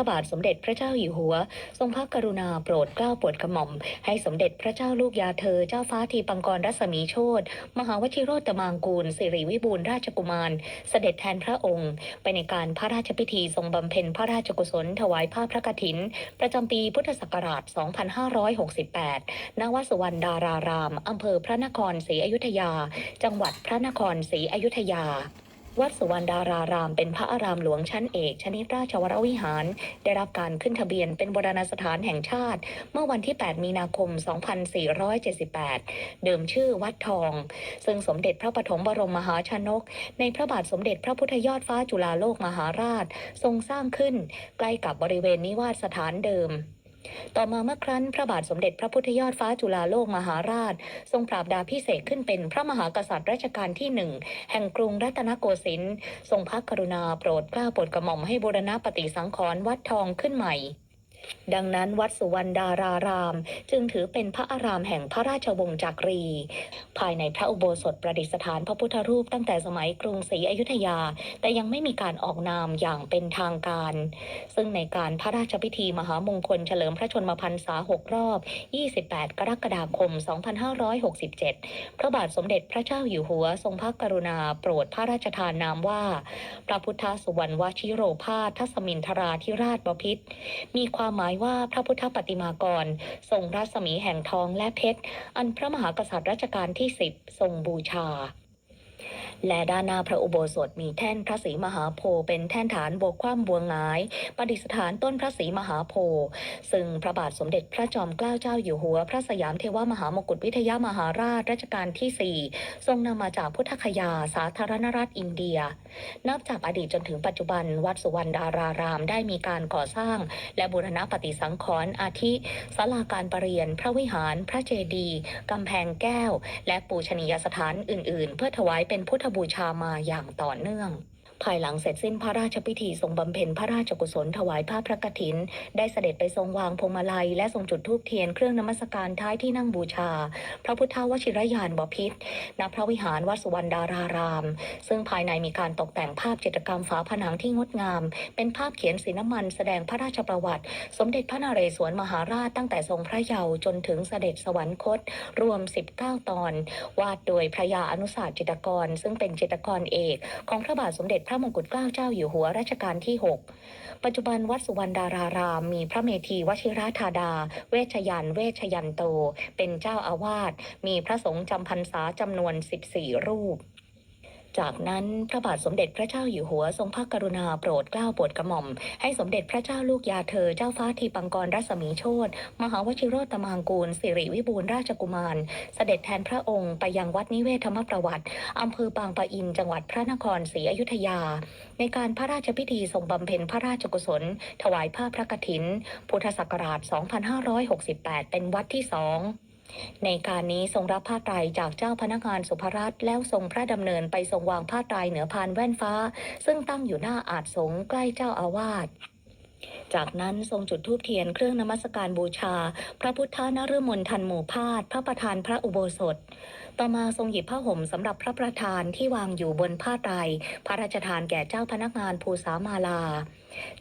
พระบาทสมเด็จพระเจ้าอยู่หัว ทรงพระกรุณาโปรดเกล้าโปรดกระหม่อม ให้สมเด็จพระเจ้าลูกยาเธอ เจ้าฟ้าทีปังกรรัศมีโชตมหาวชิโรตมางกูล สิริวิบูลราชกุมาร เสด็จแทนพระองค์ ไปในการพระราชพิธีทรงบำเพ็ญพระราชกุศล ถวายผ้าพระกฐิน ประจำปีพุทธศักราช 2568 ณ วัดสุวรรณดาราราม อำเภอพระนครศรีอยุธยา จังหวัดพระนครศรีอยุธยา วัดสุวรรณดารารามเป็นพระอารามหลวงชั้นเอก ชนิดราชวรวิหาร ได้รับการขึ้นทะเบียนเป็นโบราณสถานแห่งชาติ เมื่อวันที่ 8 มีนาคม 2478 เดิมชื่อวัดทอง ซึ่งสมเด็จพระปฐมบรมมหาชนก ในพระบาทสมเด็จพระพุทธยอดฟ้าจุฬาโลกมหาราช ทรงสร้างขึ้น ใกล้กับบริเวณนิวาสสถานเดิม ต่อมาเมื่อครั้นพระบาทสมเด็จพระพุทธยอดฟ้าจุฬาโลกมหาราช ทรงปราบดาพิเศษขึ้นเป็นพระมหากษัตริย์รัชกาลที่หนึ่งแห่งกรุงรัตนโกสินทร์ทรงพระกรุณาโปรดเกล้าโปรดกระหม่อมให้บูรณะปฏิสังขรณ์วัดทองขึ้นใหม่ ดังนั้นวัดสุวรรณดาราราม จึงถือเป็นพระอารามแห่งพระราชวงศ์จักรี ภายในพระอุโบสถประดิษฐานพระพุทธรูปตั้งแต่สมัยกรุงศรีอยุธยา แต่ยังไม่มีการออกนามอย่างเป็นทางการ ซึ่งในการพระราชพิธีมหามงคลเฉลิมพระชนมพรรษา 6 รอบ 28 กรกฎาคม 2567 พระบาทสมเด็จพระเจ้าอยู่หัวทรงพระกรุณาโปรดพระราชทานนามว่า พระพุทธสุวรรณวชิโรภาทัสมินทราธิราชบพิตรมีความหมายว่าพระพุทธปฏิมากร ทรงรัศมีแห่งทองและเพชร อันพระมหากษัตริย์รัชกาลที่สิบทรงบูชา และด้านหน้าพระอุโบสถมีแท่นพระศรีมหาโพธิ์เป็นแท่นฐานโบกคว่ำบัวงาย ประดิษฐานต้นพระศรีมหาโพธิ์ซึ่งพระบาทสมเด็จพระจอมเกล้าเจ้าอยู่หัว พระสยามเทวมหามกุฏวิทยามหาราชรัชกาลที่ 4 ทรงนำมาจากพุทธคยาสาธารณรัฐอินเดีย นับจากอดีตจนถึงปัจจุบันวัดสุวรรณดารารามได้มีการก่อสร้าง และบูรณะปฏิสังขรณ์อาทิศาลาการประเรียน พระวิหาร พระเจดีย์กำแพงแก้ว และปูชนียสถานอื่น ๆ เพื่อถวายเป็นพุทธบูชามาอย่างต่อเนื่อง ภายหลังเสร็จสิ้นพระราชพิธีทรงบำเพ็ญพระราชกุศลถวายผ้าพระกฐิน ได้เสด็จไปทรงวางพวงมาลัย และทรงจุดธูปเทียนเครื่องนมัสการท้ายที่นั่งบูชา พระพุทธวชิรยานบพิตรณพระวิหารวัดสุวรรณดาราราม ซึ่งภายในมีการตกแต่งภาพจิตรกรรมฝาผนังที่งดงาม เป็นภาพเขียนสีน้ำมันแสดงพระราชประวัติ สมเด็จพระนเรศวรมหาราชตั้งแต่ทรงพระเยาว์จนถึงเสด็จสวรรคต รวม 19 ตอน วาดโดยพระยาอนุสาสจิตรกร ซึ่งเป็นจิตรกรเอกของพระบาทสมเด็จพระมงกุฎเกล้าเจ้าอยู่หัวรัชกาลที่ 6 ปัจจุบันวัดสุวรรณดาราราม มีพระเมธีวชิราธาดา เวชยัน เวชยันโต เป็นเจ้าอาวาส มีพระสงฆ์จำพรรษาจำนวน 14 รูป จากนั้นพระบาทสมเด็จพระเจ้าอยู่หัวทรงพระกรุณาโปรดเกล้าโปรดกระหม่อม ให้สมเด็จพระเจ้าลูกยาเธอเจ้าฟ้าทีปังกรรัศมีโชตมหาวชิโรตมางกูลสิริวิบูลราชกุมาร เสด็จแทนพระองค์ไปยังวัดนิเวศธรรมประวัติอำเภอบางปะอินจังหวัดพระนครศรีอยุธยา ในการพระราชพิธีทรงบำเพ็ญพระราชกุศล ถวายผ้าพระกฐิน พุทธศักราช 2568 เป็นวัดที่สอง ในการนี้ทรงรับผ้าไตรจากเจ้าพนักงานสุภรัตน์แล้วทรงพระดำเนินไปทรงวางผ้าไตรเหนือพานแว่นฟ้า ซึ่งตั้งอยู่หน้าอาจสงใกล้เจ้าอาวาส จากนั้นทรงจุดธูปเทียนเครื่องนมัสการบูชา พระพุทธนฤมลทันหมู่พาดพระประธานพระอุโบสถ ต่อมาทรงหยิบผ้าห่มสำหรับพระประธานที่วางอยู่บนผ้าไตรพระราชทานแก่เจ้าพนักงานภูสามาลา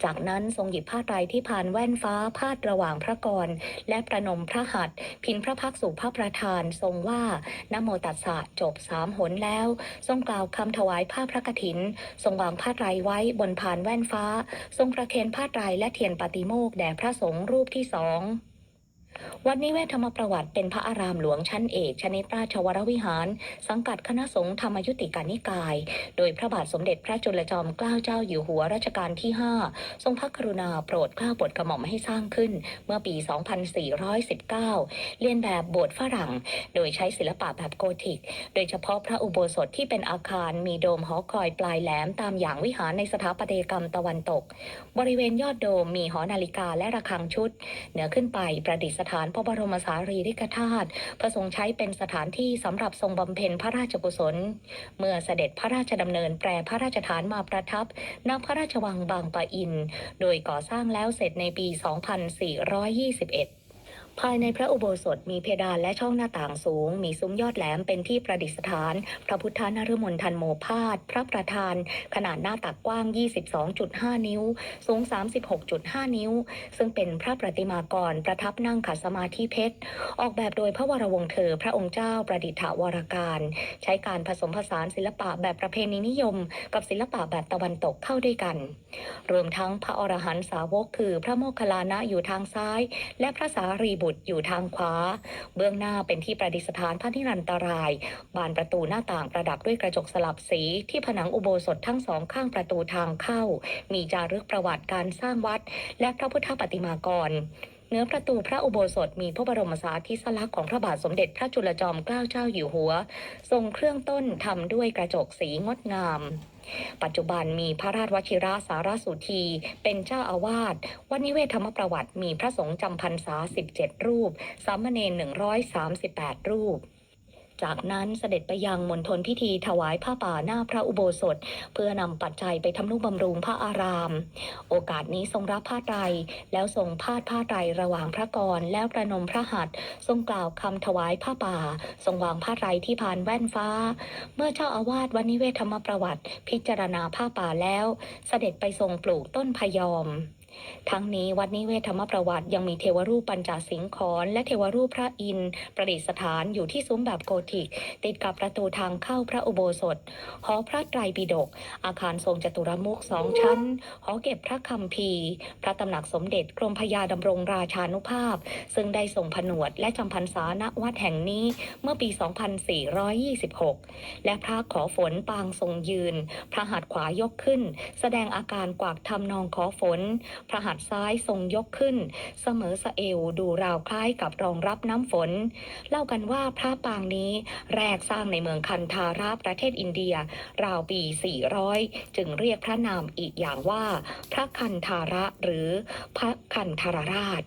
จากนั้นทรงหยิบผ้าไตรที่ผ่านแว่นฟ้าพาดระหว่างพระกร และประนมพระหัตถ์พินพระพักสู่พระประธานทรงว่านโมตัสสะจบสามหนแล้ว ทรงกล่าวคำถวายผ้าพระกฐิน ทรงวางผ้าไตรไว้บนผ่านแว่นฟ้า ทรงประเคนผ้าไตรและเทียนปฏิโมกข์แด่พระสงฆ์รูปที่สอง วัดนิเวศธรรมประวัติเป็นพระอารามหลวงชั้นเอก ชนิดราชวรวิหาร สังกัดคณะสงฆ์ธรรมยุติกานิกาย โดยพระบาทสมเด็จพระจุลจอมเกล้าเจ้าอยู่หัวรัชกาลที่ 5 ทรงพระกรุณาโปรดเกล้าโปรดกระหม่อมให้สร้างขึ้น เมื่อปี 2419เลียนแบบโบสถ์ฝรั่ง โดยใช้ศิลปะแบบโกธิก โดยเฉพาะพระอุโบสถที่เป็นอาคารมีโดมหอคอยปลายแหลมตามอย่างวิหารในสถาปัตยกรรมตะวันตก บริเวณยอดโดมมีหอนาฬิกาและระฆังชุด เหนือขึ้นไปประดิษสถานพระบรมสารีริกธาตุพระทรงใช้เป็นสถานที่สำหรับทรงบำเพ็ญพระราชกุศล เมื่อเสด็จพระราชดำเนินแปรพระราชฐานมาประทับณพระราชวังบางปะอิน โดยก่อสร้างแล้วเสร็จในปี 2421 ภายในพระอุโบสถมีเพดานและช่องหน้าต่างสูง มีซุ้มยอดแหลมเป็นที่ประดิษฐาน พระพุทธนฤมลทันโมพาดพระประธาน ขนาดหน้าตักกว้าง 22.5 นิ้ว สูง 36.5 นิ้ว ซึ่งเป็นพระประติมากรประทับนั่งขัดสมาธิเพชร ออกแบบโดยพระวรวงศ์เธอพระองค์เจ้าประดิษฐวรการ ใช้การผสมผสานศิลปะแบบประเพณีนิยม กับศิลปะแบบตะวันตกเข้าด้วยกัน รวมทั้งพระอรหันต์สาวกคือพระโมคคัลลานะอยู่ทางซ้าย และพระสารีบุตรอยู่ทางขวา เบื้องหน้าเป็นที่ประดิษฐานพระนิรันตราย บานประตูหน้าต่างประดับด้วยกระจกสลับสี ที่ผนังอุโบสถทั้งสองข้างประตูทางเข้า มีจารึกประวัติการสร้างวัด และพระพุทธปฏิมากรเนื้อประตูพระอุโบสถมีพระบรมสารีสลักษณ์ของพระบาทสมเด็จพระจุลจอมเกล้าเจ้าอยู่หัว ทรงเครื่องต้นทำด้วยกระจกสีงดงาม ปัจจุบันมีพระราชวชิระสารสุธี เป็นเจ้าอาวาสวัดนิเวศธรรมประวัติมีพระสงฆ์จำพรรษา 17 รูป สามเณร138 รูป จากนั้นเสด็จไปยังมณฑลพิธีถวายผ้าป่าหน้าพระอุโบสถ เพื่อนำปัจจัยไปทำนุบำรุงพระอาราม โอกาสนี้ทรงรับผ้าไตรแล้วทรงพาดผ้าไตรระหว่างพระกรแล้วประนมพระหัตถ์ทรงกล่าวคำถวายผ้าป่า ทรงวางผ้าไตรที่พานแว่นฟ้า เมื่อเจ้าอาวาสวัดนิเวศธรรมประวัติ พิจารณาผ้าป่าแล้ว เสด็จไปทรงปลูกต้นพยอม ทั้งนี้วัดนิเวศธรรมประวัติยังมีเทวรูปปัญจสิงขรและเทวรูปพระอินทร์ประดิษฐานอยู่ที่ซุ้มแบบโกธิก ติดกับประตูทางเข้าพระอุโบสถ หอพระไตรปิฎกอาคารทรงจตุรมุขสองชั้น หอเก็บพระคัมภีพระตำหนักสมเด็จกรมพยาดำรงราชานุภาพ ซึ่งได้ทรงผนวดและจำพรรษาณวัดแห่งนี้เมื่อปี 2426 และพระขอฝนปางทรงยืน พระหัตถ์ขวายกขึ้น แสดงอาการกวากทำนองขอฝนพระหัตถ์ซ้ายทรงยกขึ้น เสมอสะเอวดูราวคล้ายกับรองรับน้ำฝน เล่ากันว่าพระปางนี้แรกสร้างในเมืองคันธาราประเทศอินเดีย ราวปี 400 จึงเรียกพระนามอีกอย่างว่า พระคันธาระหรือพระคันธารราช